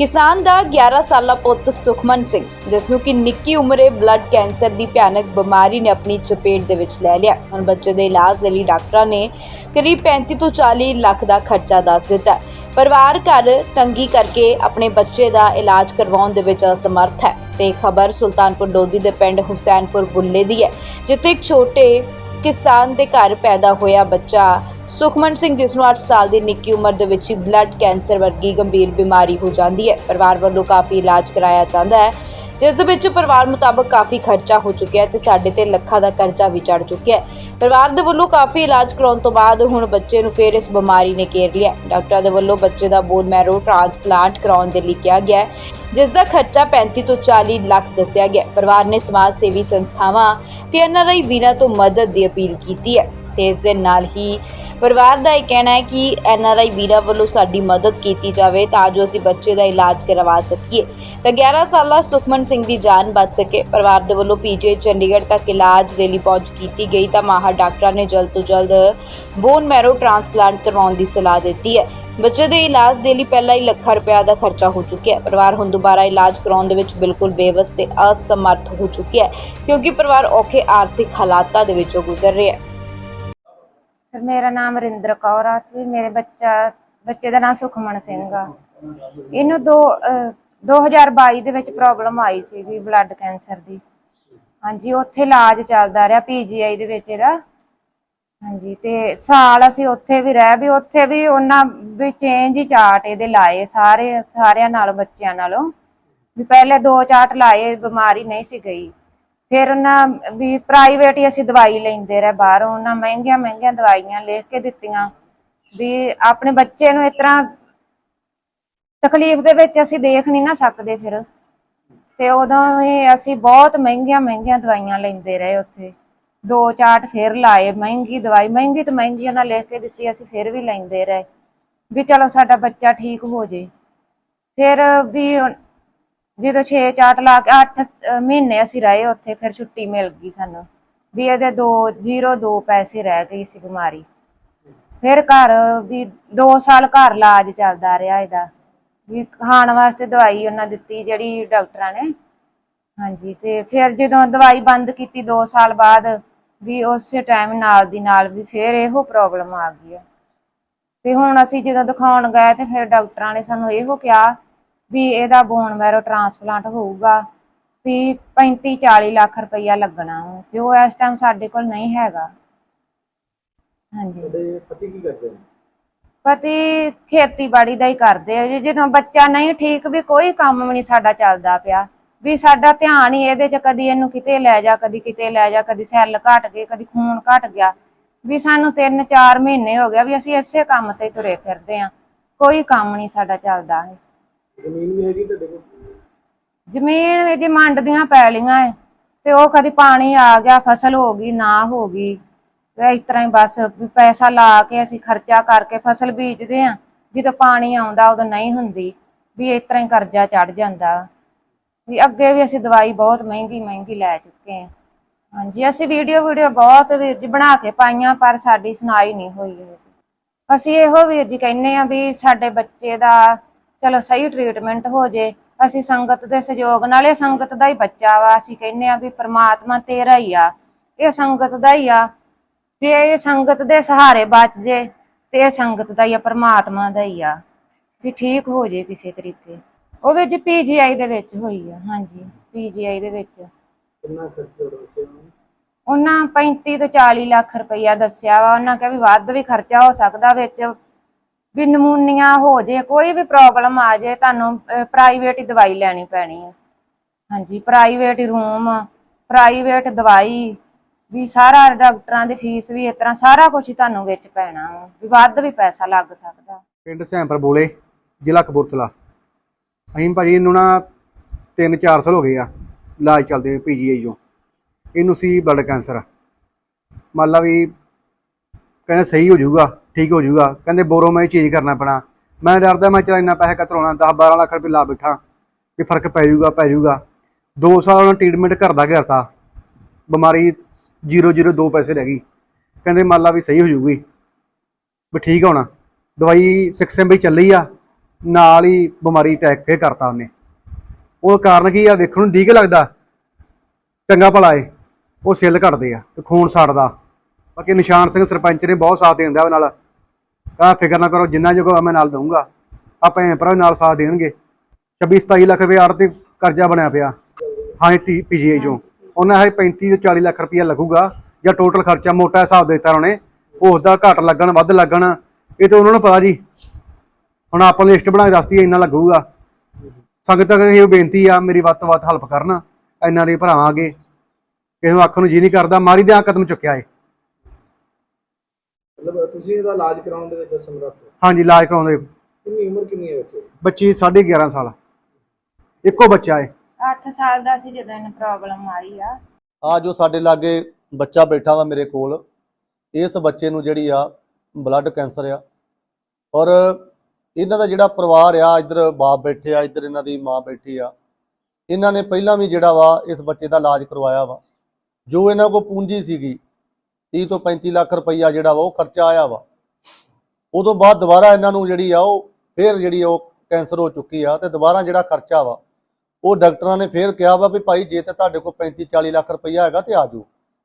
ਕਿਸਾਨ ਦਾ 11 ਸਾਲਾ ਪੁੱਤ ਸੁਖਮਨ ਸਿੰਘ, ਜਿਸ ਨੂੰ ਕਿ ਨਿੱਕੀ ਉਮਰੇ ਬਲੱਡ ਕੈਂਸਰ ਦੀ ਭਿਆਨਕ ਬਿਮਾਰੀ ਨੇ ਆਪਣੀ ਚਪੇਟ ਦੇ ਵਿੱਚ ਲੈ ਲਿਆ। ਹੁਣ ਬੱਚੇ ਦੇ ਇਲਾਜ ਦੇ ਲਈ ਡਾਕਟਰਾਂ ਨੇ ਕਰੀਬ 35 ਤੋਂ 40 ਲੱਖ ਦਾ ਖਰਚਾ ਦੱਸ ਦਿੱਤਾ। ਪਰਿਵਾਰ ਘਰ ਤੰਗੀ ਕਰਕੇ ਆਪਣੇ ਬੱਚੇ ਦਾ ਇਲਾਜ ਕਰਵਾਉਣ ਦੇ ਵਿੱਚ ਅਸਮਰਥ ਹੈ ਤੇ ਖਬਰ ਸੁਲਤਾਨਪੁਰ ਲੋਧੀ ਦੇ ਪਿੰਡ ਹੁਸੈਨਪੁਰ ਬੁੱਲੇ ਦੀ ਹੈ, ਜਿੱਥੇ ਇੱਕ ਛੋਟੇ ਕਿਸਾਨ ਦੇ ਘਰ ਪੈਦਾ ਹੋਇਆ ਬੱਚਾ ਸੁਖਮਨ ਸਿੰਘ, ਜਿਸ ਨੂੰ 8 ਸਾਲ ਦੀ ਨਿੱਕੀ ਉਮਰ ਦੇ ਵਿੱਚ ਹੀ ਬਲੱਡ ਕੈਂਸਰ ਵਰਗੀ ਗੰਭੀਰ ਬਿਮਾਰੀ ਹੋ ਜਾਂਦੀ ਹੈ। ਪਰਿਵਾਰ ਵੱਲੋਂ ਕਾਫੀ ਇਲਾਜ ਕਰਾਇਆ ਜਾਂਦਾ ਹੈ, ਜਿਸ ਦੇ ਵਿੱਚ ਪਰਿਵਾਰ ਮੁਤਾਬਕ ਕਾਫੀ ਖਰਚਾ ਹੋ ਚੁੱਕਿਆ ਹੈ ਤੇ ਸਾਡੇ ਤੇ ਲੱਖਾਂ ਦਾ ਕਰਜ਼ਾ ਵੀ ਚੜ ਚੁੱਕਿਆ ਹੈ। ਪਰਿਵਾਰ ਦੇ ਵੱਲੋਂ ਕਾਫੀ ਇਲਾਜ ਕਰਾਉਣ ਤੋਂ ਬਾਅਦ ਹੁਣ ਬੱਚੇ ਨੂੰ ਫੇਰ ਇਸ ਬਿਮਾਰੀ ਨੇ ਘੇਰ ਲਿਆ ਡਾਕਟਰਾਂ ਦੇ ਵੱਲੋਂ ਬੱਚੇ ਦਾ ਬੋਨ ਮੈਰੋ ਟ੍ਰਾਂਸਪਲਾਂਟ ਕਰਾਉਣ ਦੇ ਲਈ ਕਿਹਾ ਗਿਆ ਜਿਸ ਦਾ ਖਰਚਾ 35 ਤੋਂ 40 ਲੱਖ ਦੱਸਿਆ ਗਿਆ ਪਰਿਵਾਰ ਨੇ ਸਮਾਜ ਸੇਵੀ ਸੰਸਥਾਵਾਂ ਤੇ ਐਨਆਰਆਈ ਵੀਰਾਂ ਤੋਂ ਮਦਦ ਦੀ ਅਪੀਲ ਕੀਤੀ ਹੈ। ਤੇ ਇਸ ਦੇ ਨਾਲ ਹੀ ਪਰਿਵਾਰ ਦਾ ਇਹ ਕਹਿਣਾ ਹੈ ਕਿ ਐਨ ਆਰ ਆਈ ਵੀਰਾਂ ਵੱਲੋਂ ਸਾਡੀ ਮਦਦ ਕੀਤੀ ਜਾਵੇ ਤਾਂ ਜੋ ਅਸੀਂ ਬੱਚੇ ਦਾ ਇਲਾਜ ਕਰਵਾ ਸਕੀਏ। ਤਾਂ 11 ਸਾਲਾ ਸੁਖਮਨ ਸਿੰਘ ਦੀ ਜਾਨ ਬਚ ਸਕੇ। ਪਰਿਵਾਰ ਦੇ ਵੱਲੋਂ ਪੀਜੀ ਚੰਡੀਗੜ੍ਹ ਤੱਕ ਇਲਾਜ ਦੇ ਲਈ ਪਹੁੰਚ ਕੀਤੀ ਗਈ ਤਾਂ ਮਾਹਰ ਡਾਕਟਰਾਂ ਨੇ ਜਲਦ ਤੋਂ ਜਲਦ ਬੋਨ ਮੈਰੋ ਟ੍ਰਾਂਸਪਲਾਂਟ ਕਰਵਾਉਣ ਦੀ ਸਲਾਹ ਦਿੱਤੀ ਹੈ। ਬੱਚੇ ਦੇ ਇਲਾਜ ਦੇ ਲਈ ਪਹਿਲਾਂ ਹੀ ਲੱਖਾਂ ਰੁਪਏ ਦਾ ਖਰਚਾ ਹੋ ਚੁੱਕਿਆ ਹੈ। ਪਰਿਵਾਰ ਹੁਣ ਦੁਬਾਰਾ ਇਲਾਜ ਕਰਾਉਣ ਦੇ ਵਿੱਚ ਬਿਲਕੁਲ ਬੇਵਸ ਤੇ ਅਸਮਰਥ ਹੋ ਚੁੱਕਿਆ ਹੈ, ਕਿਉਂਕਿ ਪਰਿਵਾਰ ਔਖੇ ਆਰਥਿਕ ਹਾਲਾਤਾਂ ਦੇ ਵਿੱਚੋਂ ਗੁਜ਼ਰ ਰਿਹਾ ਹੈ। ਸਰ, ਮੇਰਾ ਨਾਮ ਰਿੰਦਰ ਕੌਰ ਆ ਤੇ ਮੇਰੇ ਬੱਚਾ, ਬੱਚੇ ਦਾ ਨਾਮ ਸੁਖਮਨ ਸਿੰਘ ਆ। ਇਹਨੂੰ ਦੋ, ਅਹ 2022 ਦੇ ਵਿੱਚ ਪ੍ਰੋਬਲਮ ਆਈ ਸੀਗੀ ਬਲੱਡ ਕੈਂਸਰ ਦੀ। ਹਾਂਜੀ, ਉੱਥੇ ਇਲਾਜ ਚੱਲਦਾ ਰਿਹਾ ਪੀਜੀਆਈ ਦੇ ਵਿੱਚ ਇਹਦਾ। ਹਾਂਜੀ, ਤੇ ਸਾਲ ਅਸੀਂ ਉੱਥੇ ਵੀ ਰਹਿ, ਵੀ ਉੱਥੇ ਵੀ ਉਹਨਾਂ ਵੀ ਚੇਂਜ ਹੀ ਚਾਟ ਇਹਦੇ ਲਾਏ ਸਾਰੇ, ਸਾਰਿਆਂ ਨਾਲ, ਬੱਚਿਆਂ ਨਾਲੋਂ। ਵੀ ਪਹਿਲੇ ਦੋ ਚਾਰਟ ਲਾਏ, ਬਿਮਾਰੀ ਨਹੀਂ ਸੀ ਗਈ। ਫਿਰ ਉਹਨਾਂ ਵੀ ਪ੍ਰਾਈਵੇਟ ਹੀ ਅਸੀਂ ਦਵਾਈ ਲੈਂਦੇ ਰਹੇ ਬਾਹਰੋਂ, ਉਹਨਾਂ ਮਹਿੰਗੀਆਂ ਮਹਿੰਗੀਆਂ ਦਵਾਈਆਂ ਲਿਖ ਕੇ ਦਿੱਤੀਆਂ। ਵੀ ਆਪਣੇ ਬੱਚੇ ਨੂੰ ਇਸ ਤਰ੍ਹਾਂ ਤਕਲੀਫ ਦੇ ਵਿੱਚ ਅਸੀਂ ਦੇਖ ਨਹੀਂ ਨਾ ਸਕਦੇ ਫਿਰ। ਤੇ ਉਦੋਂ ਵੀ ਅਸੀਂ ਬਹੁਤ ਮਹਿੰਗੀਆਂ ਮਹਿੰਗੀਆਂ ਦਵਾਈਆਂ ਲੈਂਦੇ ਰਹੇ ਉੱਥੇ। ਦੋ ਚਾਰਟ ਫਿਰ ਲਾਏ, ਮਹਿੰਗੀ ਦਵਾਈ, ਮਹਿੰਗੀ ਤੋਂ ਮਹਿੰਗੀ ਉਹਨਾਂ ਲਿਖ ਕੇ ਦਿੱਤੀ ਅਸੀਂ ਫਿਰ ਵੀ ਲੈਂਦੇ ਰਹੇ। ਵੀ ਚਲੋ ਸਾਡਾ ਬੱਚਾ ਠੀਕ ਹੋ ਜੇ। ਫਿਰ ਵੀ ਜਦੋਂ 6 ਚਾਰਟ ਲਾ ਕੇ 8 ਮਹੀਨੇ ਅਸੀਂ ਰਹੇ ਉੱਥੇ, ਫਿਰ ਛੁੱਟੀ ਮਿਲ ਗਈ ਸਾਨੂੰ। ਵੀ ਇਹਦੇ ਦੋ, ਜ਼ੀਰੋ ਦੋ ਪੈਸੇ ਰਹਿ ਗਈ ਸੀ ਬਿਮਾਰੀ। ਫਿਰ ਘਰ ਵੀ 2 ਸਾਲ ਘਰ ਇਲਾਜ ਚੱਲਦਾ ਰਿਹਾ ਇਹਦਾ। ਵੀ ਖਾਣ ਵਾਸਤੇ ਦਵਾਈ ਉਹਨਾਂ ਦਿੱਤੀ ਜਿਹੜੀ ਡਾਕਟਰਾਂ ਨੇ। ਹਾਂਜੀ, ਤੇ ਫਿਰ ਜਦੋਂ ਦਵਾਈ ਬੰਦ ਕੀਤੀ 2 ਸਾਲ ਬਾਅਦ, ਵੀ ਉਸੇ ਟਾਈਮ ਨਾਲ ਦੀ ਨਾਲ ਵੀ ਫਿਰ ਇਹੋ ਪ੍ਰੋਬਲਮ ਆ ਗਈ ਆ। ਤੇ ਹੁਣ ਅਸੀਂ ਜਦੋਂ ਦਿਖਾਉਣ ਗਏ ਤੇ ਫਿਰ ਡਾਕਟਰਾਂ ਨੇ ਸਾਨੂੰ ਇਹੋ ਕਿਹਾ ਵੀ ਇਹਦਾ ਬੋਨ ਮੈਰੋ ਟ੍ਰਾਂਸਪਲਾਂਟ ਹੋਊਗਾ ਤੇ 35 40 ਲੱਖ ਰੁਪਈਆ ਲੱਗਣਾ ਵਾ, ਜੋ ਇਸ ਟਾਈਮ ਸਾਡੇ ਕੋਲ ਨਹੀਂ ਹੈਗਾ। ਹਾਂਜੀ। ਤੁਹਾਡੇ ਪਤੀ ਕੀ ਕਰਦੇ ਨੇ? ਪਤੀ ਖੇਤੀਬਾੜੀ ਦਾ ਹੀ ਕਰਦੇ ਆ ਜੀ। ਜਦੋਂ ਬੱਚਾ ਨਹੀਂ ਠੀਕ ਵੀ ਕੋਈ ਕੰਮ ਵੀ ਨਹੀਂ ਸਾਡਾ ਚੱਲਦਾ ਪਿਆ ਵੀ ਸਾਡਾ ਧਿਆਨ ਹੀ ਇਹਦੇ 'ਚ ਕਦੀ ਇਹਨੂੰ ਕਿਤੇ ਲੈ ਜਾ ਕਦੀ ਕਿਤੇ ਲੈ ਜਾ ਕਦੀ ਸੈੱਲ ਘਟ ਗਏ ਕਦੀ ਖੂਨ ਘਟ ਗਿਆ ਵੀ ਸਾਨੂੰ 3-4 ਮਹੀਨੇ ਹੋ ਗਿਆ ਵੀ ਅਸੀਂ ਇਸੇ ਕੰਮ ਤੇ ਤੁਰੇ ਫਿਰਦੇ ਆ। ਕੋਈ ਕੰਮ ਨਹੀਂ ਸਾਡਾ ਚੱਲਦਾ ਹੈ ਜ਼ਮੀਨ ਵੀ ਹੈਗੀ ਤੁਹਾਡੇ ਕੋਲ? ਜ਼ਮੀਨ ਵਿੱਚ ਮੰਡ ਦੀਆਂ ਪੈਲੀਆਂ ਹੈ ਤੇ ਉਹ ਕਦੀ ਪਾਣੀ ਆ ਗਿਆ, ਫਸਲ ਹੋ ਗਈ, ਨਾ ਹੋ ਗਈ। ਤੇ ਇਸ ਤਰ੍ਹਾਂ ਹੀ ਬਸ ਵੀ ਪੈਸਾ ਲਾ ਕੇ ਅਸੀਂ ਖਰਚਾ ਕਰਕੇ ਫਸਲ ਬੀਜਦੇ ਆ। ਜਦੋਂ ਪਾਣੀ ਆਉਂਦਾ, ਉਦੋਂ ਨਹੀਂ ਹੁੰਦੀ। ਵੀ ਇਸ ਤਰ੍ਹਾਂ ਹੀ ਕਰਜ਼ਾ ਚੜ ਜਾਂਦਾ। ਵੀ ਅੱਗੇ ਵੀ ਅਸੀਂ ਦਵਾਈ ਬਹੁਤ ਮਹਿੰਗੀ ਮਹਿੰਗੀ ਲੈ ਚੁੱਕੇ ਆ। ਹਾਂਜੀ, ਅਸੀਂ ਵੀਡੀਓ ਵੀਡੀਓ ਬਹੁਤ ਵੀਰ ਜੀ ਬਣਾ ਕੇ ਪਾਈਆਂ, ਪਰ ਸਾਡੀ ਸੁਣਾਈ ਨਹੀਂ ਹੋਈ ਅਸੀਂ ਇਹੋ ਵੀਰ ਜੀ ਕਹਿੰਨੇ ਆ ਵੀ ਸਾਡੇ ਬੱਚੇ ਦਾ ਚਲੋ ਸਹੀ ਟ੍ਰੀਟਮੈਂਟ ਹੋ ਜੇ ਅਸੀਂ ਸੰਗਤ ਦੇ ਸਹਿਯੋਗ ਨਾਲ ਇਹ ਸੰਗਤ ਦਾ ਹੀ ਬੱਚਾ ਵਾ ਅਸੀਂ ਕਹਿੰਨੇ ਆ ਵੀ ਪ੍ਰਮਾਤਮਾ ਤੇਰਾ ਹੀ ਆ ਇਹ ਸੰਗਤ ਦਾ ਹੀ ਆ। ਜੇ ਇਹ ਸੰਗਤ ਦੇ ਸਹਾਰੇ ਬਚ ਜੇ ਤੇ ਇਹ ਸੰਗਤ ਦਾ ਹੀ ਆ ਪ੍ਰਮਾਤਮਾ ਦਾ ਹੀ ਆ। ਵੀ ਠੀਕ ਹੋ ਜੇ ਕਿਸੇ ਤਰੀਕੇ। ਉਹ ਵੀ ਜੀ ਪੀਜੀਆਈ ਦੇ ਵਿੱਚ ਹੋਈ ਆ ਹਾਂਜੀ ਪੀਜੀਆਈ ਦੇ ਵਿੱਚ। ਕਿੰਨਾ ਖਰਚ ਹੋ ਰਿਹਾ ਉਹਨਾਂ 35 ਤੋਂ 40 ਲੱਖ ਰੁਪਈਆ ਦੱਸਿਆ ਵਾ ਉਹਨਾਂ ਕਿਹਾ ਵੀ ਵੱਧ ਵੀ ਖਰਚਾ ਹੋ ਸਕਦਾ ਵਿੱਚ। ਵੀ ਨਮੂਨੀਆਂ ਹੋ ਜੇ, ਕੋਈ ਵੀ ਪ੍ਰੋਬਲਮ ਆ ਜੇ, ਤੁਹਾਨੂੰ ਪ੍ਰਾਈਵੇਟ ਹੀ ਦਵਾਈ ਲੈਣੀ ਪੈਣੀ ਹੈ ਹਾਂਜੀ ਪ੍ਰਾਈਵੇਟ ਰੂਮ ਪ੍ਰਾਈਵੇਟ ਦਵਾਈ, ਵੀ ਸਾਰਾ ਡਾਕਟਰਾਂ ਦੀ ਫੀਸ ਵੀ ਇਸ ਤਰ੍ਹਾਂ ਸਾਰਾ ਕੁਝ ਹੀ ਤੁਹਾਨੂੰ ਵਿੱਚ ਪੈਣਾ ਵੀ ਵੱਧ ਵੀ ਪੈਸਾ ਲੱਗ ਸਕਦਾ। ਪਿੰਡ ਸੈਂਪਰ ਬੋਲੇ, ਜ਼ਿਲ੍ਹਾ ਕਪੂਰਥਲਾ। ਅਸੀਂ ਭਾਜੀ ਇਹਨੂੰ ਨਾ 3-4 ਸਾਲ ਹੋ ਗਏ ਆ, ਇਲਾਜ ਚੱਲਦੇ ਪੀਜੀਆਈ ਚੋਂ। ਇਹਨੂੰ ਸੀ ਬਲੱਡ ਕੈਂਸਰ ਮੰਨ ਲਾ ਵੀ ਕਹਿੰਦੇ ਸਹੀ ਹੋ ਜਾਊਗਾ ਠੀਕ ਹੋ ਜਾਊਗਾ। ਕਹਿੰਦੇ ਬੋਰੋ ਮੈਂ ਚੇਂਜ ਕਰਨਾ ਪੈਣਾ। ਮੈਂ ਡਰਦਾ, ਮੈਂ ਚਲ ਇੰਨਾ ਪੈਸਾ ਕਤਰਾਉਣਾ 10-12 ਲੱਖ ਰੁਪਏ ਲਾ ਬੈਠਾ। ਵੀ ਫ਼ਰਕ ਪੈ ਜਾਊਗਾ ਪੈ ਜਾਊਗਾ। 2 ਸਾਲ ਉਹਨਾਂ ਟ੍ਰੀਟਮੈਂਟ ਕਰਦਾ ਘਰਤਾ ਬਿਮਾਰੀ 002 ਪੈਸੇ ਰਹਿ ਗਈ। ਕਹਿੰਦੇ ਮੰਨ ਲਾ ਵੀ ਸਹੀ ਹੋ ਜਾਊਗੀ। ਵੀ ਠੀਕ ਹੋਣਾ। ਦਵਾਈ 6 ਐਮਬੀ ਚੱਲੀ ਆ। ਨਾਲ ਹੀ ਬਿਮਾਰੀ ਅਟੈਕ ਫੇਰ ਕਰਤਾ ਉਹਨੇ। ਉਹ ਕਾਰਨ ਕੀ ਆ? ਵੇਖਣ ਨੂੰ ਠੀਕ ਲੱਗਦਾ। ਚੰਗਾ ਭਲਾ ਏ। ਉਹ ਸਿੱਲ ਘਟਦੇ ਆ ਤੇ ਖੂਨ ਸੜਦਾ। ਬਾਕੀ ਨਿਸ਼ਾਨ ਸਿੰਘ ਸਰਪੰਚ ਨੇ ਬਹੁਤ ਸਾਥ ਦਿੰਦਾ ਉਹ ਨਾਲ। ਕਾ ਫਿਕਰ ਨਾ ਕਰੋ, ਜਿੰਨਾ ਜੋ ਮੈਂ ਨਾਲ ਦਊਂਗਾ। ਆਪਾਂ ਭੈਣ ਭਰਾ, ਨਾਲ ਸਾਥ ਦੇਣਗੇ। 26 27 ਲੱਖ ਰੁਪਏ ਆੜ ਤੇ ਕਰਜ਼ਾ ਬਣਿਆ ਪਿਆ। ਹਾਂ ਪੀਜੀਆਈ ਚੋਂ। ਉਹਨਾਂ ਹੈ 35 ਤੋਂ 40 ਲੱਖ ਰੁਪਇਆ ਲੱਗੂਗਾ, ਜਾਂ ਟੋਟਲ ਖਰਚਾ ਮੋਟਾ ਹਿਸਾਬ ਦੇ ਦਿੱਤਾ ਉਹਨੇ। ਉਸ ਦਾ ਘੱਟ ਲੱਗਣ, ਵੱਧ ਲੱਗਣ, ਇਹ ਤਾਂ ਉਹਨਾਂ ਨੂੰ ਪਤਾ ਜੀ। ਹੁਣ ਆਪਾਂ ਲਿਸਟ ਬਣਾ ਕੇ ਦੱਸਦੀ ਇੰਨਾ ਲੱਗੂਗਾ। ਸੰਗਤ ਅੱਗੇ ਇਹ ਬੇਨਤੀ ਆ, ਮੇਰੀ ਵੱਧ ਤੋਂ ਵੱਧ ਹੈਲਪ ਕਰਨ। ਇੰਨਾ ਦੇ ਭਰਾ ਆਗੇ। ਕਿਸੇ ਨੂੰ ਆਖਣ ਨੂੰ ਜੀ ਨਹੀਂ ਕਰਦਾ, ਮਾਰੀ ਦੇ ਆ ਕਦਮ ਚੁੱਕਿਆ ਏ। ਤੁਸੀਂ ਇਹਦਾ ਇਲਾਜ ਕਰਾਉਣ ਦੇ ਵਿੱਚ ਸਮਰੱਥ ਹੋ? ਹਾਂਜੀ ਇਲਾਜ ਕਰਾਉਂਦੇ ਕਿੰਨੀ ਉਮਰ ਕਿੰਨੀ ਹੈ ਬੱਚੇ ਦੀ? ਬੱਚੀ 11.5 ਸਾਲ ਇੱਕੋ ਬੱਚਾ ਏ। 8 ਸਾਲ ਦਾ ਸੀ ਜਦੋਂ ਇਹਨੂੰ ਪ੍ਰੋਬਲਮ ਆਈ ਆ। ਆ ਜੋ ਸਾਡੇ ਲਾਗੇ ਬੱਚਾ ਬੈਠਾ ਵਾ ਮੇਰੇ ਕੋਲ ਇਸ ਬੱਚੇ ਨੂੰ ਜਿਹੜੀ ਆ ਬਲੱਡ ਕੈਂਸਰ ਆ। ਔਰ ਇਹਨਾਂ ਦਾ ਜਿਹੜਾ ਪਰਿਵਾਰ ਆ ਇੱਧਰ ਬਾਪ ਬੈਠੇ ਆ ਇੱਧਰ ਇਹਨਾਂ ਦੀ ਮਾਂ ਬੈਠੀ ਆ। ਇਹਨਾਂ ਨੇ ਪਹਿਲਾਂ ਵੀ ਜਿਹੜਾ ਵਾ ਇਸ ਬੱਚੇ ਦਾ ਇਲਾਜ ਕਰਵਾਇਆ ਵਾ। ਜੋ ਇਹਨਾਂ ਕੋਲ ਪੂੰਜੀ ਸੀਗੀ 30 ਤੋਂ 35 ਲੱਖ ਰੁਪਈਆ ਜਿਹੜਾ ਵਾ ਉਹ ਖਰਚਾ ਆਇਆ ਵਾ। ਉਦੋਂ ਬਾਅਦ ਦੁਬਾਰਾ ਇਹਨਾਂ ਨੂੰ ਜਿਹੜੀ ਆ ਉਹ ਫੇਰ ਜਿਹੜੀ ਉਹ ਕੈਂਸਰ ਹੋ ਚੁੱਕੀ ਆ ਤੇ ਦੁਬਾਰਾ ਜਿਹੜਾ ਖਰਚਾ ਵਾ, ਉਹ ਡਾਕਟਰਾਂ ਨੇ ਫੇਰ ਕਿਹਾ ਵਾ ਵੀ ਭਾਈ ਜੇ ਤੇ ਤੁਹਾਡੇ ਕੋਲ 35 40 ਲੱਖ ਰੁਪਈਆ ਹੈਗਾ ਤੇ ਆ ਜਾਓ।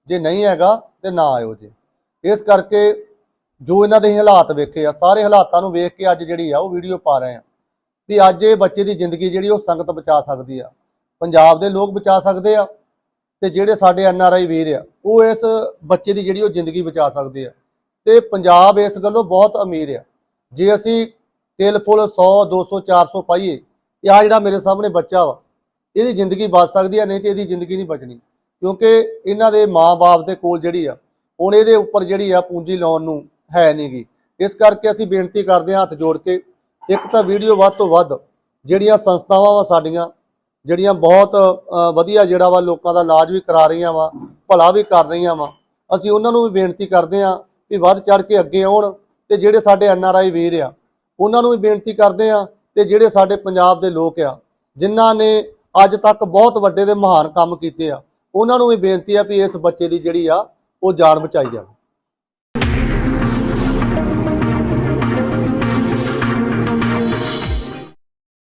ਜੇ ਨਹੀਂ ਹੈਗਾ ਤੇ ਨਾ ਆਇਓ ਜੇ। ਇਸ ਕਰਕੇ ਜੋ ਇਹਨਾਂ ਦੇ ਹਾਲਾਤ ਵੇਖੇ ਆ, ਸਾਰੇ ਹਾਲਾਤਾਂ ਨੂੰ ਵੇਖ ਕੇ ਅੱਜ ਜਿਹੜੀ ਆ ਉਹ ਵੀਡੀਓ ਪਾ ਰਹੇ ਆ ਵੀ ਅੱਜ ਇਹ ਬੱਚੇ ਦੀ ਜ਼ਿੰਦਗੀ ਜਿਹੜੀ ਉਹ ਸੰਗਤ ਬਚਾ ਸਕਦੀ ਆ। ਪੰਜਾਬ ਦੇ ਲੋਕ ਬਚਾ ਸਕਦੇ ਆ ਤੇ ਜਿਹੜੇ ਸਾਡੇ ਐਨ ਆਰ ਆਈ ਵੀਰ ਆ, ਉਹ ਇਸ ਬੱਚੇ ਦੀ ਜਿਹੜੀ ਉਹ ਜ਼ਿੰਦਗੀ ਬਚਾ ਸਕਦੇ ਆ। ਤੇ ਪੰਜਾਬ ਇਸ ਗੱਲੋਂ ਬਹੁਤ ਅਮੀਰ ਆ। ਜੇ ਅਸੀਂ ਤਿਲ, ਫੁੱਲ 100 200 400 ਪਾਈਏ, ਤੇ ਆ ਜਿਹੜਾ ਮੇਰੇ ਸਾਹਮਣੇ ਬੱਚਾ ਵਾ, ਇਹਦੀ ਜ਼ਿੰਦਗੀ ਬਚ ਸਕਦੀ ਆ, ਨਹੀਂ ਤੇ ਇਹਦੀ ਜ਼ਿੰਦਗੀ ਨਹੀਂ ਬਚਣੀ। ਕਿਉਂਕਿ ਇਹਨਾਂ ਦੇ ਮਾਪੇ ਦੇ ਕੋਲ ਜਿਹੜੀ ਆ, ਹੁਣ ਇਹਦੇ ਉੱਪਰ ਜਿਹੜੀ ਆ ਪੂੰਜੀ ਲਾਉਣ ਨੂੰ ਹੈ ਨਹੀਂਗੀ ਇਸ ਕਰਕੇ ਅਸੀਂ ਬੇਨਤੀ ਕਰਦੇ ਹਾਂ ਹੱਥ ਜੋੜ ਕੇ, ਇੱਕ ਤਾਂ ਵੀਡੀਓ ਵੱਧ ਤੋਂ ਵੱਧ ਜਿਹੜੀਆਂ ਸੰਸਥਾਵਾਂ ਵਾ ਸਾਡੀਆਂ ਜਿਹੜੀਆਂ ਬਹੁਤ ਵਧੀਆ ਜਿਹੜਾ ਵਾ ਲੋਕਾਂ ਦਾ ਇਲਾਜ ਵੀ ਕਰਾ ਰਹੀਆਂ ਵਾ, ਭਲਾ ਵੀ ਕਰ ਰਹੀਆਂ ਵਾ। ਅਸੀਂ ਉਹਨਾਂ ਨੂੰ ਵੀ ਬੇਨਤੀ ਕਰਦੇ ਹਾਂ ਵੀ ਵੱਧ ਚੜ ਕੇ ਅੱਗੇ ਆਉਣ ਤੇ ਜਿਹੜੇ ਸਾਡੇ ਐਨ ਆਰ ਆਈ ਵੀਰ ਆ, ਉਹਨਾਂ ਨੂੰ ਵੀ ਬੇਨਤੀ ਕਰਦੇ ਹਾਂ ਤੇ ਜਿਹੜੇ ਸਾਡੇ ਪੰਜਾਬ ਦੇ ਲੋਕ ਆ, ਜਿਨ੍ਹਾਂ ਨੇ ਅੱਜ ਤੱਕ ਬਹੁਤ ਵੱਡੇ ਦੇ ਮਹਾਨ ਕੰਮ ਕੀਤੇ ਆ, ਉਹਨਾਂ ਨੂੰ ਵੀ ਬੇਨਤੀ ਆ ਵੀ ਇਸ ਬੱਚੇ ਦੀ ਜਿਹੜੀ ਆ, ਉਹ ਜਾਨ ਬਚਾਈ ਜਾਵੇ।